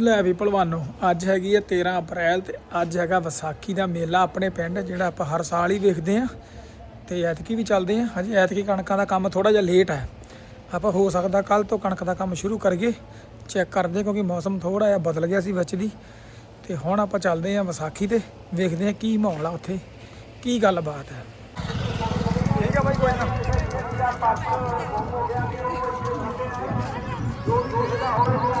ਲੈ ਵੀ ਭਲਵਾਨੋ ਅੱਜ ਹੈਗੀ ਹੈ 13 ਅਪ੍ਰੈਲ ਤੇ ਅੱਜ ਹੈਗਾ ਵਿਸਾਖੀ ਦਾ ਮੇਲਾ ਆਪਣੇ ਪਿੰਡ ਜਿਹੜਾ ਆਪਾਂ ਹਰ ਸਾਲ ਹੀ ਵੇਖਦੇ ਆ ਤੇ ਐਤਕੀ ਵੀ ਚੱਲਦੇ ਆ ਹਜੇ ਐਤਕੀ ਕਣਕਾਂ ਦਾ ਕੰਮ ਥੋੜਾ ਜਿਹਾ ਲੇਟ ਹੈ ਆਪਾਂ ਹੋ ਸਕਦਾ ਕੱਲ ਤੋਂ ਕਣਕ ਦਾ ਕੰਮ ਸ਼ੁਰੂ ਕਰੀਏ। ਚੈੱਕ ਕਰਦੇ ਕਿਉਂਕਿ ਮੌਸਮ ਥੋੜਾ ਜਿਹਾ ਬਦਲ ਗਿਆ ਸੀ ਵਿੱਚ ਦੀ। ਤੇ ਹੁਣ ਆਪਾਂ ਚੱਲਦੇ ਆ ਵਿਸਾਖੀ ਤੇ ਵੇਖਦੇ ਆ ਕੀ ਮਾਹੌਲ ਆ ਉੱਥੇ। ਕੀ ਗੱਲਬਾਤ ਹੈ? ਠੀਕ ਆ ਬਾਈ ਕੋਈ ਨਾ। ਵਾਲੇ ਜਿਹੜੇ ਹੋ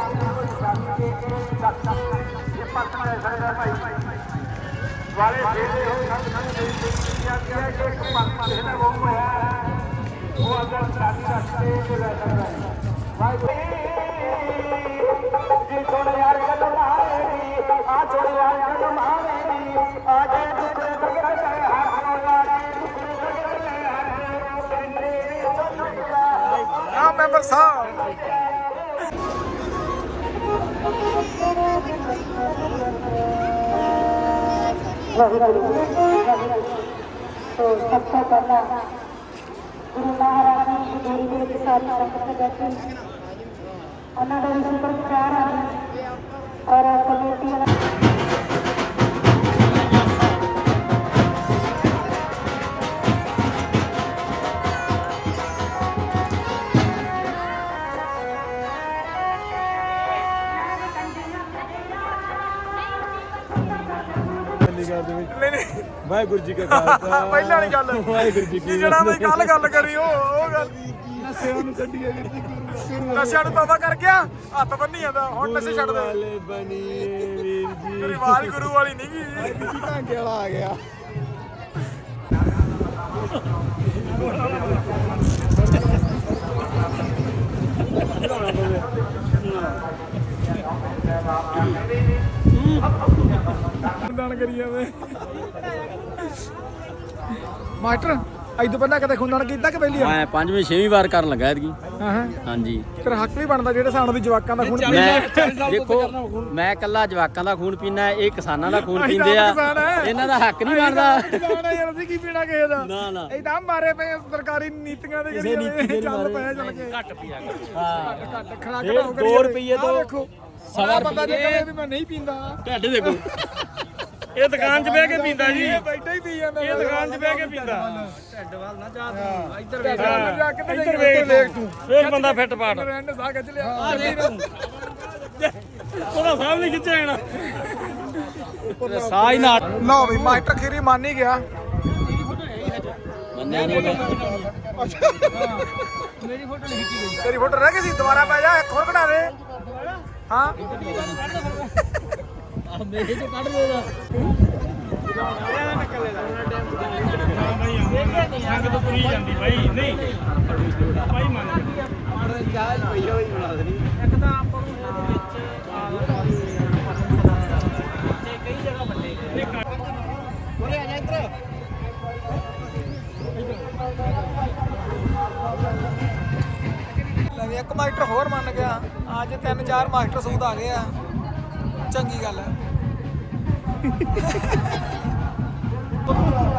ਸਭ ਨੂੰ ਬੇਨਤੀ ਕੀਤੀ ਜਾਂਦੀ ਹੈ ਕਿ ਇੱਕ ਪੰਥ ਜਿਹੜਾ ਉਹ ਹੋਇਆ ਹੈ ਉਹ ਅਗਰ ਸਾਡੀ ਰਸਤੇ ਤੇ ਲੈ ਸਕਦਾ ਹੈ ਵਾਹਿਗੁਰੂ ਜੀ ਸੋਹਣੇ ਯਾਰ ਗੱਲ ਮਾਰੇ ਦੀ ਆ ਸੋਹਣੇ ਯਾਰ ਗੱਲ ਮਾਰੇ ਦੀ ਆ ਜੇ ਦੁੱਖੇ ਬਗੜ ਗਏ ਹਰ ਵਾਰੀ ਦੁੱਖੇ ਬਗੜ ਗਏ ਹਰ सबसे पहला गुरु महाराणी श्री गुरु जी के साथ संपर्क करके उन्होंने संपर्क किया और कमेटी वाला ਵਾਹਿਗੁਰੂ ਜੀ ਕਾ ਖਾਲਸਾ। ਪਹਿਲਾਂ ਵਾਲੀ ਗੱਲ। ਵਾਹਿਗੁਰੂ ਜੀ ਕੀ ਜਿਹੜਾ ਮੈਂ ਕੱਲ ਗੱਲ ਕਰੀ ਉਹ ਉਹ ਗੱਲ ਨਸਿਆਂ ਨੂੰ ਛੱਡੀਏ ਵੀਰ ਜੀ ਗੁਰੂ ਨਸ਼ਿਆਂ ਨੂੰ ਤੋਬਾ ਕਰ ਗਿਆ। ਹੱਥ ਬੰਨੀ ਜਾਂਦਾ ਹੁਣ ਨਸ਼ੇ ਛੱਡ ਦੇ ਵਾਲੇ ਬਣੀਏ ਵੀਰ ਜੀ। ਤੇਰੀ ਗੁਰੂ ਵਾਲੀ ਨਹੀਂ ਗਈ ਜੀ ਢਾਂਗੇ ਵਾਲਾ ਆ ਗਿਆ। ਕਰੀ ਜਾਵੇ। ਮਾਸਟਰ ਅੱਜ ਤੋਂ ਪਹਿਲਾਂ ਕਦੇ ਖੂਨਦਾਨ ਕੀਤਾ ਕਿ ਪਹਿਲੀ ਵਾਰ ਮੈਂ ਪੰਜਵੀਂ ਛੇਵੀਂ ਵਾਰ ਕਰਨ ਲੱਗਾ ਐਤਕੀ। ਹਾਂ ਹਾਂ। ਹਾਂਜੀ। ਤੇਰਾ ਹੱਕ ਵੀ ਬਣਦਾ ਜਿਹੜੇ ਸਾਨੂੰ ਵੀ ਜਵਾਕਾਂ ਦਾ ਖੂਨ ਮੈਂ ਦੇਖੋ ਮੈਂ ਕੱਲਾ ਜਵਾਕਾਂ ਦਾ ਖੂਨ ਪੀਣਾ ਇਹ ਕਿਸਾਨਾਂ ਦਾ ਖੂਨ ਤਾਂ ਪੀਂਦੇ ਆ। ਇਹਨਾਂ ਦਾ ਹੱਕ ਨਹੀਂ ਬਣਦਾ। ਕਿਸਾਨ ਯਾਰ ਅਸੀਂ ਕੀ ਪੀਣਾ ਕਿਸੇ ਦਾ? ਨਾ ਨਾ। ਇਹ ਤਾਂ ਮਾਰੇ ਪਏ ਸਰਕਾਰੀ ਨੀਤੀਆਂ ਦੇ ਦੇ ਚੱਲ ਪਏ। ਚੱਲ ਕੇ। ਘੱਟ ਪੀਆ ਘੱਟ ਘੱਟ ਖਰਾਕ ਨਾ ਦੋ ਰੁਪਈਏ ਤੋਂ ਦੇਖੋ ਸਵਾ। ਕਹੇ ਵੀ ਮੈਂ ਨਹੀਂ ਪੀਂਦਾ। ਢੱਡ ਦੇਖੋ। ਇਹ ਦੁਕਾਨ 'ਚ ਬਹਿ ਕੇ ਪੀਂਦਾ ਜੀ। ਇਹ ਬੈਠਾ ਹੀ ਪੀ ਜਾਂਦਾ। ਇਹ ਦੁਕਾਨ 'ਚ ਬਹਿ ਕੇ ਪੀਂਦਾ। ਇੱਧਰ ਵੇਖ। ਇੱਧਰ ਇੱਧਰ ਵੇਖ। ਤੂੰ। ਫੇਰ ਬੰਦਾ ਫਿੱਟ ਪਾਟ ਰੈਂਡ ਸਾਹ ਖਿੱਚ ਲਿਆ। ਉਹਦਾ ਸਾਹਬ ਨਹੀਂ ਖਿੱਚਿਆ ਜਾਣਾ। ਸਾਹ ਹੀ ਨਾ ਲਓ ਵੀ ਮਾਸਟਰ ਖੀਰੀ ਮੰਨ ਹੀ ਗਿਆ। ਮੰਨਿਆ ਨਹੀਂ ਤੇਰੀ ਫੋਟੋ ਰਹਿ ਗਈ ਸੀ? ਦੁਬਾਰਾ ਪੈ ਜਾ ਇੱਕ ਹੋਰ ਕਢਾ ਦੇ। ਹਾਂ। ਸੰਗ ਤੋਂ ਤੁਰੀ ਜਾਂਦੀ ਬਾਈ ਨਹੀਂ ਬਾਈ ਮੰਨ ਲੈ ਵੀ ਇੱਕ ਮਾਸਟਰ ਹੋਰ ਮੰਨ ਗਿਆ। ਅੱਜ ਤਿੰਨ ਚਾਰ ਮਾਸਟਰ ਸੂਤ ਆ ਗਏ ਆ। ਚੰਗੀ ਗੱਲ ਹੈ।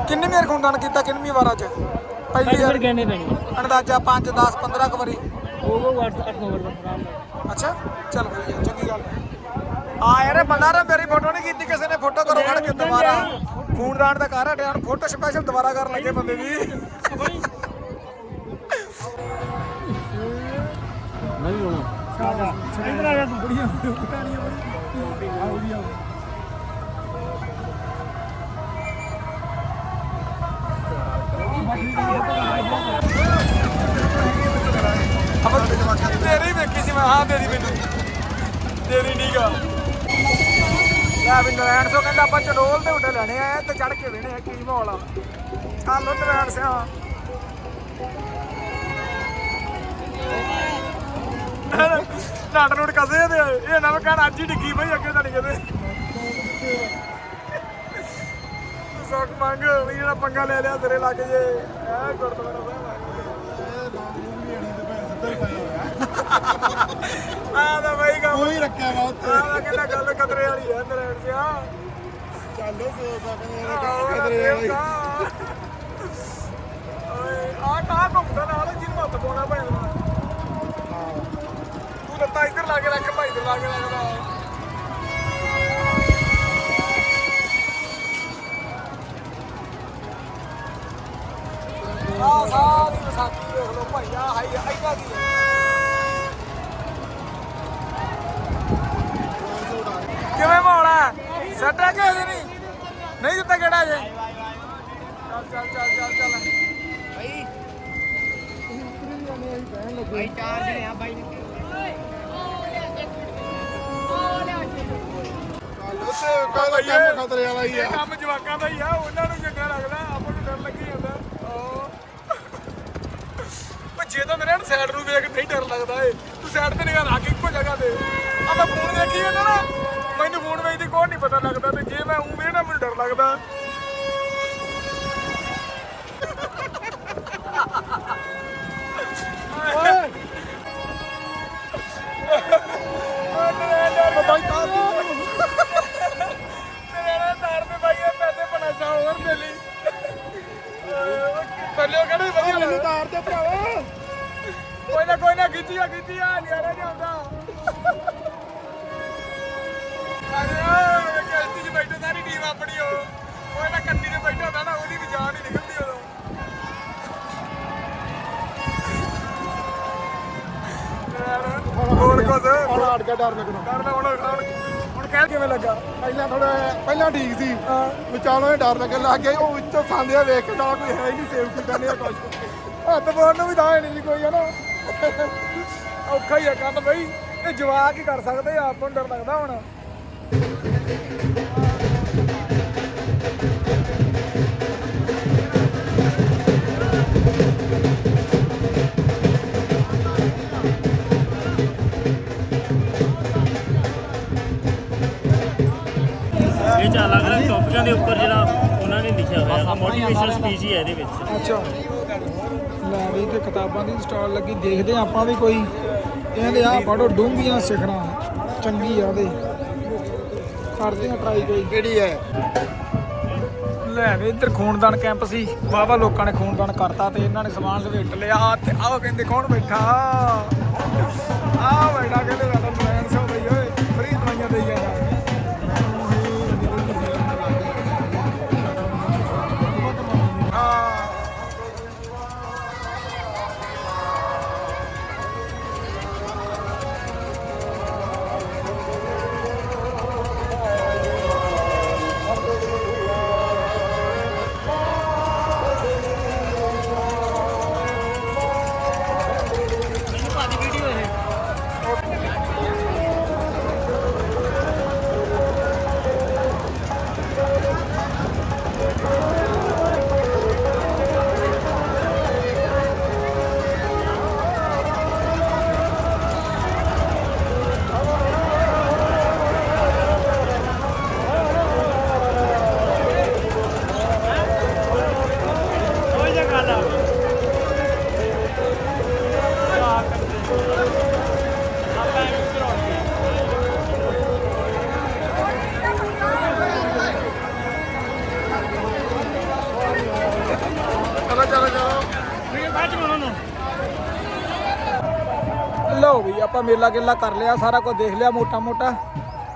ਕਿੰਨੀ ਵਾਰ ਖੂਨਦਾਨ ਕੀਤਾ ਕਿੰਨੀ ਵਾਰ ਅੱਜ ਪਹਿਲੀ ਵਾਰ ਗਹਿਣੇ ਪੈਣੀ ਅੰਦਾਜ਼ਾ 5 10 15 ਕੁ ਵਾਰੀ। ਉਹ 8 8 ਨੰਬਰ ਦਾ ਅੱਛਾ ਚੱਲ ਵਧੀਆ ਚੰਗੀ ਗੱਲ ਹੈ। ਆ ਯਾਰ ਬੰਦਾ ਨਾ ਮੇਰੀ ਫੋਟੋ ਨਹੀਂ ਕੀਤੀ ਕਿਸੇ ਨੇ ਫੋਟੋ ਕਰੋ ਖੜ ਕੇ ਦੁਬਾਰਾ। ਖੂਨਦਾਨ ਦਾ ਘਰ ਹਟਿਆ ਹੁਣ ਫੋਟੋ ਸਪੈਸ਼ਲ ਦੁਬਾਰਾ ਕਰਨ ਲੱਗੇ ਬੰਦੇ ਦੀ। ਨਹੀਂ ਹੋਣਾ। ਇਧਰ ਆ ਜਾ ਤੂੰ ਬੜੀਆਂ ਕਹਾਣੀਆਂ ਬੜੀਆਂ। ਵੇਖੀ ਸੀ ਮੈਂ ਹਾਂ ਤੇਰੀ ਮੈਨੂੰ ਤੇਰੀ ਨੀਗਾ ਲੈ ਵੀ ਨਰੈਣ ਸੋ ਕਹਿੰਦਾ ਆਪਾਂ ਚਡੋਲ ਦੇ ਉੱਤੇ ਲੈਣੇ ਆ ਤੇ ਚੜ ਕੇ ਵੇਣੇ ਆ, ਕੀ ਮਾਹੌਲ ਆ। ਚੱਲ ਨਰੈਣ ਸਿਆ। ਨਾਟ ਨੂਟ ਕਸੇ ਤੇ ਇਹ ਨਾ ਕਹਿਣ ਅੱਜ ਹੀ ਡਿੱਗੀ ਬਈ ਅੱਗੇ ਤਾਂ ਨਹੀਂ ਕਦੇ ਸੋਕ ਮੰਗ, ਵੀ ਜਿਹੜਾ ਪੰਗਾ ਲੈ ਲਿਆ ਤੇਰੇ ਲੱਗ ਜੇ, ਐ ਗੁਰਦੁਆਰਾ ਸਾਹਿਬ। ਆ ਤਾਂ ਬਈ ਕੰਮ ਕੋਈ ਰੱਖਿਆ ਵਾ ਉੱਥੇ। ਆ ਤਾਂ ਕਹਿੰਦਾ ਗੱਲ ਕਦਰੇ ਵਾਲੀ ਆ ਨਰੈਣ ਸਿਆ ਚੱਲੋ ਸੋਦਾ ਕਹਿੰਦੇ ਓਏ ਕਦਰੇ ਵਾਲੀ। ਆ ਕਾ ਘੁੰਮਦਾ ਨਾਲ ਜਿਹਨੂੰ ਹੱਥ ਪਾਉਣਾ ਪੈਣਾ ਤੂੰ ਲੱਤਾਂ ਇੱਧਰ ਲਾ ਕੇ ਰੱਖ ਭਾਈ ਇੱਧਰ ਲਾ ਕੇ ਰੱਖਦਾ। ਸੈਟ ਆ ਕੇ ਨਹੀਂ ਨਹੀਂ ਦਿੱਤਾ ਕਿਹੜਾ ਜੇ। ਚੱਲ ਚੱਲ ਚੱਲ ਚੱਲ ਚੱਲ। ਉੱਥੇ ਕਾਹਦਾ ਕੰਮ ਖਤਰੇ ਵਾਲਾ ਹੀ ਆ। ਇਹ ਕੰਮ ਜਵਾਕਾਂ ਦਾ ਹੀ ਆ ਉਹਨਾਂ ਨੂੰ ਚੰਗਾ ਲੱਗਦਾ ਆਪਾਂ ਨੂੰ ਡਰ ਲੱਗੀ ਜਾਂਦਾ। ਉਹ ਜੇ ਤਾਂ ਮੇਰੇ ਸਾਈਡ ਨੂੰ ਵੇਖ ਨਹੀਂ ਡਰ ਲੱਗਦਾ ਏ ਤੂੰ ਸਾਈਡ ਤੇ ਨਿਗਾਹ ਰੱਖ ਇੱਕੋ ਜਗ੍ਹਾ ਤੇ। ਆ ਮੈਂ ਫੋਨ ਵੇਖੀ ਜਾਂਦਾ ਨਾ। ਮੈਨੂੰ ਫੋਨ ਵੇਖਦੀ ਕੋਈ ਨਹੀਂ ਪਤਾ ਲੱਗਦਾ ਤੇ ਜੇ ਮੈਂ ਉਵੇਂ ਨਾ ਮੈਨੂੰ ਡਰ ਲੱਗਦਾ ਓਏ ਬਾਈ ਤਾਰ ਤੇਰੇ ਤਾਰ ਤੇ ਬਾਈ ਇਹ ਪੈਸੇ ਬਣਾ ਸਾ ਹੋਰ ਦੇ ਲਈ ਥੱਲੇ ਕਹਿੰਦੇ ਵਧੀਆ ਮੈਨੂੰ ਤਾਰ ਦੇ ਭਰਾਵਾ ਕੋਈ ਨਾ ਕੋਈ ਨਾ ਖਿੱਚੀ ਆ ਖਿੱਚੀ ਆ ਨਿਆਰਾ ਨਹੀਂ ਆਉਂਦਾ ਕਿਸ਼ਤੀ 'ਚ ਬੈਠੇ ਸਾਰੀ ਟੀਮ ਆਪਣੀ ਉਹ ਕੋਈ ਨਾ ਕੰਨੀ ਤੇ ਬੈਠਾ ਹੁੰਦਾ ਨਾ ਉਹਦੀ ਵੀ ਜਾਨ ਹੀ ਨਿਕਲਦੀ ਉਦੋਂ ਯਾਰ, ਹੋਰ ਕੁਝ ਹੁਣ ਹਟ ਗਿਆ ਡਰ ਲੱਗਣਾ। ਕਰਨਾ ਹੁਣ ਹੁਣ ਹੁਣ ਕਹਿ ਕਿਵੇਂ ਲੱਗਾ? ਪਹਿਲਾਂ ਥੋੜਾ ਪਹਿਲਾਂ ਠੀਕ ਸੀ। ਵਿਚਾਲੋਂ ਡਰ ਲੱਗਣ ਲੱਗ ਗਿਆ। ਉਹ ਵਿੱਚੋਂ ਸਾਂਦਿਆ ਵੇਖ ਕੇ ਤਾਂ ਕੋਈ ਹੈ ਹੀ ਨਹੀਂ ਸੇਵ ਕੀਤਾ ਨਹੀਂ ਕੁਝ ਹੱਥ ਪਾਉਣ ਨੂੰ ਵੀ ਤਾਂ ਨਹੀਂ ਕੋਈ ਔਖਾ ਹੀ ਆ ਕੰਮ ਬਈ। ਇਹ ਜਵਾਕ ਹੀ ਕਰ ਸਕਦੇ ਆ ਆਪਾਂ ਨੂੰ ਡਰ ਲੱਗਦਾ ਹੁਣ। ਇਹ ਚ ਅਲੱਗ ਅਲੱਗ ਟੌਪਿਕਾਂ ਦੇ ਉੱਪਰ ਜਿਹੜਾ ਉਹਨਾਂ ਨੇ ਲਿਖਿਆ ਹੋਇਆ ਹੈ ਮੋਟੀਵੇਸ਼ਨਲ ਸਪੀਚ ਹੀ ਹੈ ਇਹਦੇ ਵਿੱਚ। ਅੱਛਾ। ਲੈ ਵੀ ਤੇ ਕਿਤਾਬਾਂ ਦੀ ਸਟਾਲ ਲੱਗੀ ਦੇਖਦੇ ਹਾਂ ਆਪਾਂ ਵੀ ਕੋਈ ਕਹਿੰਦੇ ਆ ਪੜੋ ਡੂੰਘੀਆਂ ਸਿਖਰਾਂ ਚੰਗੀ ਆ ਦੇ ਕਰਦੇ ਆ ਟਰਾਈ ਕੋਈ। ਕਿਹੜੀ ਹੈ? ਲੈ ਵੀ ਇੱਧਰ ਖੂਨਦਾਨ ਕੈਂਪ ਸੀ ਵਾਹਵਾ ਲੋਕਾਂ ਨੇ ਖੂਨਦਾਨ ਕਰਤਾ ਤੇ ਇਹਨਾਂ ਨੇ ਸਮਾਨ ਸਮੇਟ ਲਿਆ। ਆਹ ਤੇ ਆਹ ਕਹਿੰਦੇ ਕੌਣ ਬੈਠਾ? ਆ ਬੈਠਾ ਕਹਿੰਦੇ ਲਓ ਵੀ, ਆਪਾਂ ਮੇਲਾ ਗੇਲਾ ਕਰ ਲਿਆ, ਸਾਰਾ ਕੁਝ ਦੇਖ ਲਿਆ ਮੋਟਾ ਮੋਟਾ।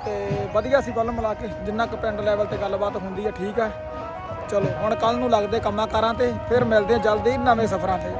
ਤੇ ਵਧੀਆ ਸੀ ਕੁੱਲ ਮਿਲਾ ਕੇ, ਜਿੰਨਾ ਕੁ ਪਿੰਡ ਲੈਵਲ ਤੇ ਗੱਲਬਾਤ ਹੁੰਦੀ ਹੈ ਠੀਕ ਹੈ ਚਲੋ, ਹੁਣ ਕੱਲ ਨੂੰ ਲੱਗਦੇ ਕੰਮਾਂ ਕਾਰਾਂ ਤੇ, ਫਿਰ ਮਿਲਦੇ ਹਾਂ ਜਲਦੀ ਨਵੇਂ ਸਫ਼ਰਾਂ ਤੇ।